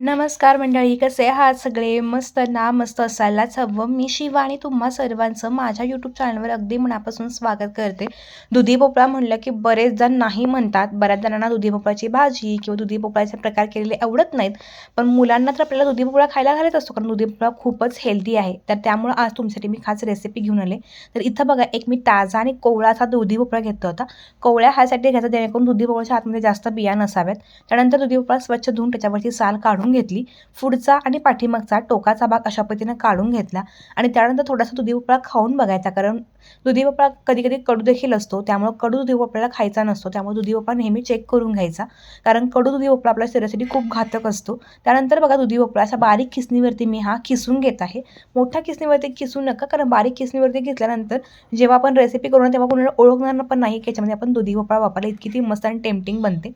नमस्कार मंडळी कसे आहात सगळे? मस्त ना मस्त असायलाच हवं. मी शिवा आणि तुम्हा सर्वांचं माझ्या यूट्यूब चॅनलवर अगदी मनापासून स्वागत करते. दुधी भोपळा म्हणलं की बरेच जण नाही म्हणतात. बऱ्याच जणांना दुधी भोपळाची भाजी किंवा दुधी भोपळ्याचे प्रकार केलेले आवडत नाहीत. पण मुलांना तर आपल्याला दुधी भोपळा खायला घालत असतो कारण दुधी भोपळा खूपच हेल्दी आहे. तर त्यामुळं आज तुमच्यासाठी मी खास रेसिपी घेऊन आले. तर इथं बघा एक मी ताजा आणि कोवळाचा दुधी भोपळा घेतला होता. कोवळ्या ह्यासाठी घ्यायचा जेणेकरून दुधी भोपळ्याच्या आतमध्ये जास्त बिया नसाव्यात. त्यानंतर दुधी भोपळा स्वच्छ धुवून त्याच्यावरची साल काढून घेतली. पुढचा आणि पाठीमागचा टोकाचा भाग अशा पद्धतीनं काढून घेतला आणि त्यानंतर थोडासा दुधी भोपळा खाऊन बघायचा. कारण दुधी भोपळा कधी कधी कडू देखील असतो त्यामुळे कडू दुधी भोपळ्याला खायचा नसतो त्यामुळे दुधी भोपळा नेहमी चेक करून घ्यायचा. कारण कडू दुधी भोपळा आपल्या शरीरासाठी खूप घातक असतो. त्यानंतर बघा दुधी भोपळा अशा बारीक खिसणीवरती मी हा खिसून घेत आहे. मोठ्या खिसणीवरती खिसू नका कारण बारीक खिसणीवरती घेतल्यानंतर जेव्हा आपण रेसिपी करू तेव्हा कोणाला ओळखणार पण नाही की याच्यामध्ये आपण दुधी भोपळा वापरला इतकी ती मस्त आणि टेम्पटिंग बनते.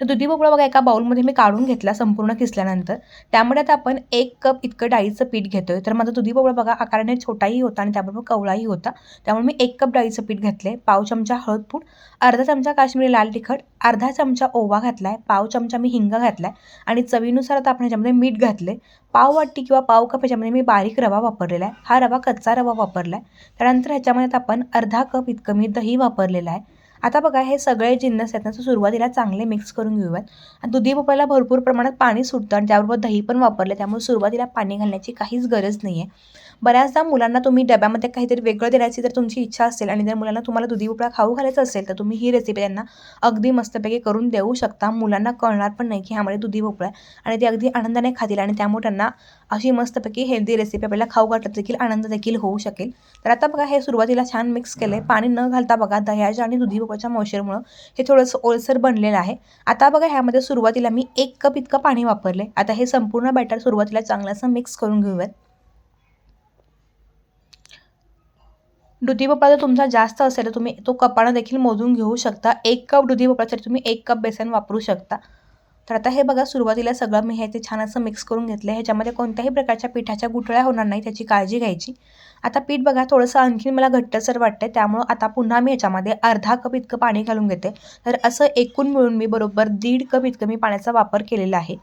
तर दुधी भोपळा बघा एका बाउलमध्ये मी काढून घेतला संपूर्ण किसल्यानंतर. त्यामुळे आता आपण एक कप इतकं डाळीचं पीठ घेतो आहे तर माझा दुधी भोपळा बघा आकाराने छोटाही होता आणि त्याबरोबर कवळाही होता. त्यामुळे मी एक कप डाळीचं पीठ घेतले पाव चमचा हळद पूड अर्धा चमचा काश्मीरी लाल तिखट अर्धा चमचा ओवा घातला आहे पाव चमचा मी हिंग घातला आहे आणि चवीनुसार आता आपण ह्याच्यामध्ये मीठ घातले पाव वाटी किंवा पाव कप ह्याच्यामध्ये मी बारीक रवा वापरलेला आहे. हा रवा कच्चा रवा वापरला आहे त्यानंतर ह्याच्यामध्ये आपण अर्धा कप इतकं मी दही वापरलेलं आहे. आता बघा हे सगळे जिन्नस आहेत ना सुरुवातीला चांगले मिक्स करून घेऊयात. आणि दुधी भोपळ्याला भरपूर प्रमाणात पाणी सुटतं आणि त्याबरोबर दही पण वापरले त्यामुळे सुरुवातीला पाणी घालण्याची काहीच गरज नाही आहे बऱ्याचदा मुलांना तुम्ही डब्यामध्ये काहीतरी वेगळं देण्याची जर तुमची इच्छा असेल आणि जर मुलांना तुम्हाला दुधी भोपळा खाऊ घालायचं असेल तर तुम्ही ही रेसिपी त्यांना अगदी मस्तपैकी करून देऊ शकता. मुलांना कळणार पण नाही की ह्यामध्ये दुधी भोपळा आणि ते अगदी आनंदाने खातील आणि त्यामुळे त्यांना अशी मस्तपैकी हेल्दी रेसिपी आपल्याला खाऊ घालत देखील आनंद देखील होऊ शकेल. तर आता बघा हे सुरुवातीला छान मिक्स केलं आहे पाणी न घालता बघा दह्याच्या आणि दुधी भोपळ्याच्या मॉइश्चरमुळं हे थोडंसं ओलसर बनलेलं आहे. आता बघा ह्यामध्ये सुरुवातीला मी एक कप इतकं पाणी वापरले आता हे संपूर्ण बॅटर सुरुवातीला चांगलं असं मिक्स करून घेऊयात. दुधी भोपळा जर तुमचा जास्त असेल तर तुम्ही तो कपानं देखील मोजून घेऊ शकता. एक कप दुधी भोपळ्यासाठी तुम्ही एक कप बेसन वापरू शकता. तर आता हे बघा सुरुवातीला सगळं मी हे ते छान असं मिक्स करून घेतलं ह्याच्यामध्ये कोणत्याही प्रकारच्या पिठाच्या गुठळ्या होणार नाही त्याची काळजी घ्यायची. आता पीठ बघा थोडंसं आणखी मला घट्टसर वाटतं त्यामुळं आता पुन्हा मी ह्याच्यामध्ये अर्धा कप इतकं पाणी घालून घेते. तर असं एकूण मिळून मी बरोबर दीड कप इतकं मी पाण्याचा वापर केलेला आहे.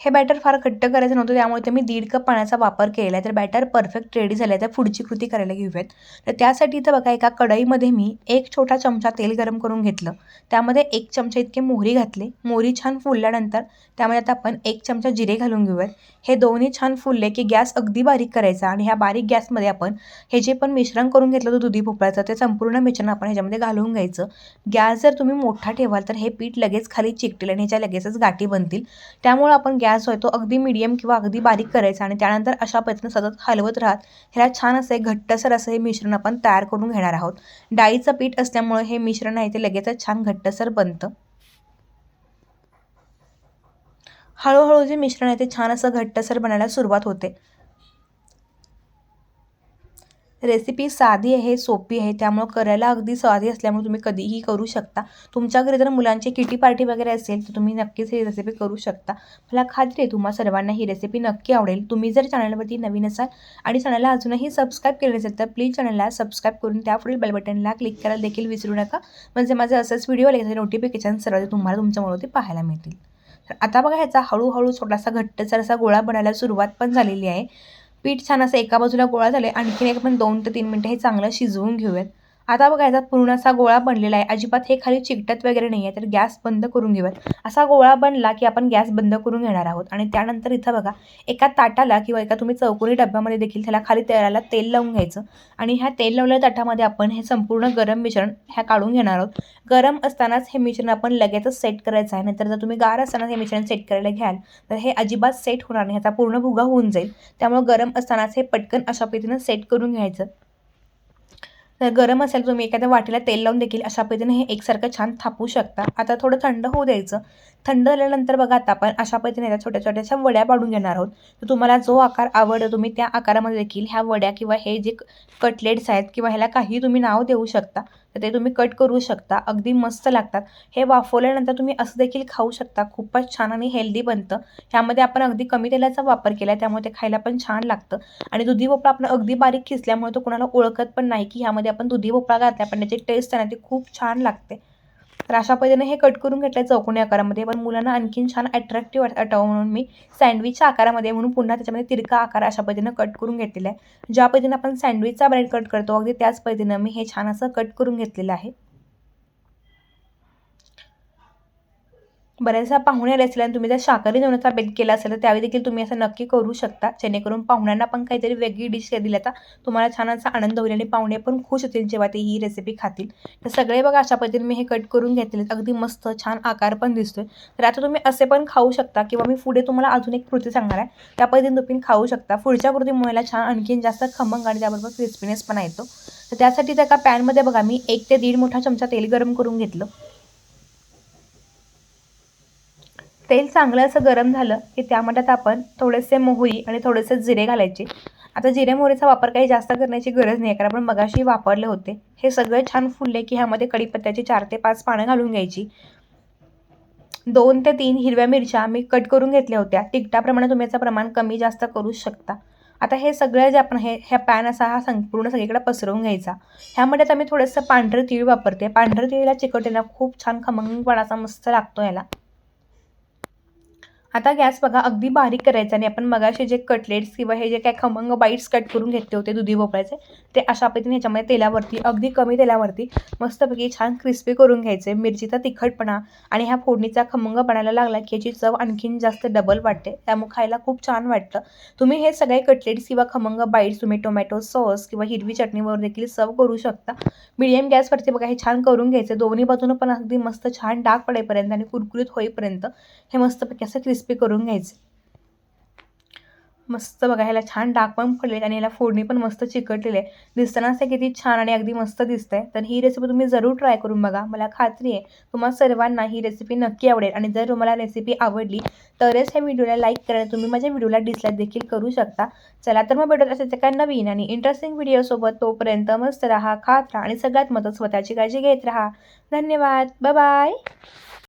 हे बॅटर फार घट्ट करायचं नव्हतं त्यामुळे ते मी दीड कप पाण्याचा वापर केला आहे. तर बॅटर परफेक्ट रेडी झालं आहे तर पुढची कृती करायला घेऊयात. तर त्यासाठी इथं बघा एका कढईमध्ये मी एक छोटा चमचा तेल गरम करून घेतलं. त्यामध्ये एक चमचा इतके मोहरी घातले. मोहरी छान फुलल्यानंतर त्यामध्ये आता आपण एक चमचा जिरे घालून घेऊयात. हे दोन्ही छान फुलले की गॅस अगदी बारीक करायचा आणि ह्या बारीक गॅसमध्ये आपण हे जे पण मिश्रण करून घेतलं होतं दुधी भोपळ्याचं ते संपूर्ण मिश्रण आपण ह्याच्यामध्ये घालून घ्यायचं. गॅस जर तुम्ही मोठा ठेवाल तर हे पीठ लगेच खाली चिकटेल आणि ह्याच्या लगेचच गाठी बनतील. त्यामुळे आपण गॅस गॅस तो अगदी मिडियम किंवा अगदी बारीक करायचा आणि त्यानंतर अशा पद्धतीने सतत हलवत राहत ह्याला छान असं घट्टसर असं हे मिश्रण आपण तयार करून घेणार आहोत. डाळीचं पीठ असल्यामुळे हे मिश्रण आहे ते लगेचच छान घट्टसर बनतं. हळूहळू जे मिश्रण आहे ते छान असं घट्टसर बनायला सुरुवात होते. रेसिपी साधी आहे सोपी आहे त्यामुळं करायला अगदी साधी असल्यामुळे तुम्ही कधीही करू शकता. तुमच्या घरी जर मुलांची किटी पार्टी वगैरे असेल तर तुम्ही नक्कीच ही रेसिपी करू शकता. मला खात्री आहे तुम्हा सर्वांना ही रेसिपी नक्की आवडेल. तुम्ही जर चॅनलवरती नवीन असाल आणि चॅनलला अजूनही सबस्क्राईब केले नसेल तर प्लीज चॅनलला सबस्क्राईब करून त्यापुढील बेल बटनला क्लिक करायला देखील विसरू नका. म्हणजे माझे असंच व्हिडिओ आले नोटिफिकेशन सर्व तुम्हाला तुमच्यामुळे ते पाहायला मिळतील. तर आता बघा ह्याचा हळूहळू छोटासा घट्टसर असा गोळा बनायला सुरुवात पण झालेली आहे. पीठ छान असं एका बाजूला गोळा झाले आणखीन एक आपण दोन ते तीन मिनटं हे चांगलं शिजवून घेऊयात. आता बघा याचा पूर्ण असा गोळा बनलेला आहे. अजिबात हे खाली चिकटत वगैरे नाही आहे तर गॅस बंद करून घेऊयात. असा गोळा बनला की आपण गॅस बंद करून घेणार आहोत. आणि त्यानंतर इथं बघा एका ताटाला किंवा एका तुम्ही चौकोनी डब्यामध्ये देखील त्याला खाली तयाराला तेल लावून घ्यायचं. आणि ह्या तेल लावलेल्या ताटामध्ये आपण हे संपूर्ण गरम मिश्रण ह्या काढून घेणार आहोत. गरम असतानाच हे मिश्रण आपण लगेचच सेट करायचं आहे. नाहीतर जर तुम्ही गार असताना हे मिश्रण सेट करायला घ्याल तर हे अजिबात सेट होणार नाही. ह्याचा पूर्ण भुगा होऊन जाईल. त्यामुळे गरम असतानाच हे पटकन अशा पद्धतीनं सेट करून घ्यायचं. तर गरम असेल तुम्ही एखाद्या वाटीला तेल लावून देखील अशा पद्धतीने हे एकसारखं छान थापू शकता. आता थोडं थंड होऊ द्यायचं. थंड झाल्यानंतर बघा आता आपण अशा पद्धतीने त्या छोट्या छोट्याशा वड्या पाडून घेणार आहोत. तर तुम्हाला जो आकार आवडतो तुम्ही त्या आकारामध्ये देखील ह्या वड्या किंवा हे जे कटलेट्स आहेत किंवा ह्याला काही तुम्ही नाव देऊ शकता. तर ते तुम्ही कट करू शकता. अगदी मस्त लागतात. हे वाफवल्यानंतर तुम्ही असं देखील खाऊ शकता. खूपच छान आणि हेल्दी बनतं. ह्यामध्ये आपण अगदी कमी तेलाचा वापर केला आहे त्यामुळे ते खायला पण छान लागतं. आणि दुधी भोपळा आपण अगदी बारीक खिसल्यामुळे तो कोणाला ओळखत पण नाही की ह्यामध्ये आपण दुधी भोपळा घातला पण त्याची टेस्ट आहे ना ती खूप छान लागते. तर अशा पद्धतीने हे कट करून घेतलं चौकोनी आकारामध्ये. पण मुलांना आणखीन छान अट्रॅक्टिव्ह वाटावं म्हणून मी सँडविचच्या आकारामध्ये म्हणून पुन्हा त्याच्यामध्ये तिरका आकार अशा पद्धतीनं कट करून घेतलेला आहे. ज्या पद्धतीनं आपण सँडविचचा ब्रेड कट करतो अगदी त्याच पद्धतीनं मी हे छान असं कट करून घेतलेलं आहे. बऱ्याचदा पाहुणे आले असतील आणि तुम्ही जर शाकाहारी जेवणाचा बेत केला असेल तर त्यावेळी देखील तुम्ही असं नक्की करू शकता. जेणेकरून पाहुण्यांना पण काहीतरी वेगळी डिश दिली तर तुम्हाला छान असा आनंद होईल आणि पाहुणे पण खुश होतील जेव्हा ते ही रेसिपी खातील. तर सगळे बघा अशा पद्धतीने मी हे कट करून घेतले अगदी मस्त छान आकार पण दिसतोय. तर आता तुम्ही असे पण खाऊ शकता किंवा मी पुढे तुम्हाला अजून एक कृती सांगणार आहे. त्या पद्धतीने तुम्ही खाऊ शकता. पुढच्या कृतीमुळेला छान आणखीन जास्त खमंग आणि त्याबरोबर क्रिस्पीनेस पण येतो. तर त्यासाठी त्या पॅनमध्ये बघा मी एक ते दीड मोठा चमचा तेल गरम करून घेतलं. तेल चांगलं असं गरम झालं की त्यामध्ये आपण थोडेसे मोहरी आणि थोडेसे जिरे घालायचे. आता जिरे मोहरीचा वापर काही जास्त करण्याची गरज नाही कारण आपण मगाशी वापरले होते. हे सगळं छान फुलले की ह्यामध्ये कढीपत्त्याची चार ते पाच पानं घालून घ्यायची. दोन ते तीन हिरव्या मिरच्या मी कट करून घेतल्या होत्या. तिखटाप्रमाणे तुम्ही याचं प्रमाण कमी जास्त करू शकता. आता हे सगळं जे आपण हे ह्या पॅन असा हा संपूर्ण सगळीकडे पसरवून घ्यायचा. ह्यामध्ये आता मी थोडंसं पांढरं तीळ वापरते. पांढरं तिळीला चिकटेला खूप छान खमंगपणाचा मस्त लागतो याला आता गॅस बघा अगदी बारीक करायचा आणि आपण मगाशी जे कटलेट्स किंवा हे जे काय खमंग बाईट्स कट करून घेतले होते दुधी भोपळ्याचे ते अशा पद्धतीने ह्याच्यामध्ये तेलावरती अगदी कमी तेलावरती मस्तपैकी छान क्रिस्पी करून घ्यायचे. मिरचीचा तिखटपणा आणि ह्या फोडणीचा खमंगपणाला लागला की याची चव आणखीन जास्त डबल वाटते. त्यामुळे खायला खूप छान वाटतं. तुम्ही हे सगळे कटलेट्स किंवा खमंग बाईट्स तुम्ही टोमॅटो सॉस किंवा हिरवी चटणीवर देखील सर्व करू शकता. मिडियम गॅसवरती बघा हे छान करून घ्यायचे. दोन्ही बाजूनं पण अगदी मस्त छान डाग पडेपर्यंत आणि कुरकुरीत होईपर्यंत हे मस्तपैकी असं क्रिस्पी करून घ्यायचे. मस्त बघा ह्याला छान डाक पण पडले आणि ह्याला फोडणी पण मस्त चिकटलेली आहे. दिसतानाच ते किती छान आणि अगदी मस्त दिसतंय. तर ही रेसिपी तुम्ही जरूर ट्राय करून बघा. मला खात्री आहे तुम्हाला सर्वांना ही रेसिपी नक्की आवडेल. आणि जर तुम्हाला रेसिपी आवडली तरच ह्या व्हिडिओला लाईक करायला तुम्ही माझ्या व्हिडिओला डिसलाईक देखील करू शकता. चला तर मग भेटत असेल काय नवीन आणि इंटरेस्टिंग व्हिडिओसोबत तोपर्यंत मस्त राहा खात राहा आणि सगळ्यात मत स्वतःची काळजी घेत राहा. धन्यवाद. बाय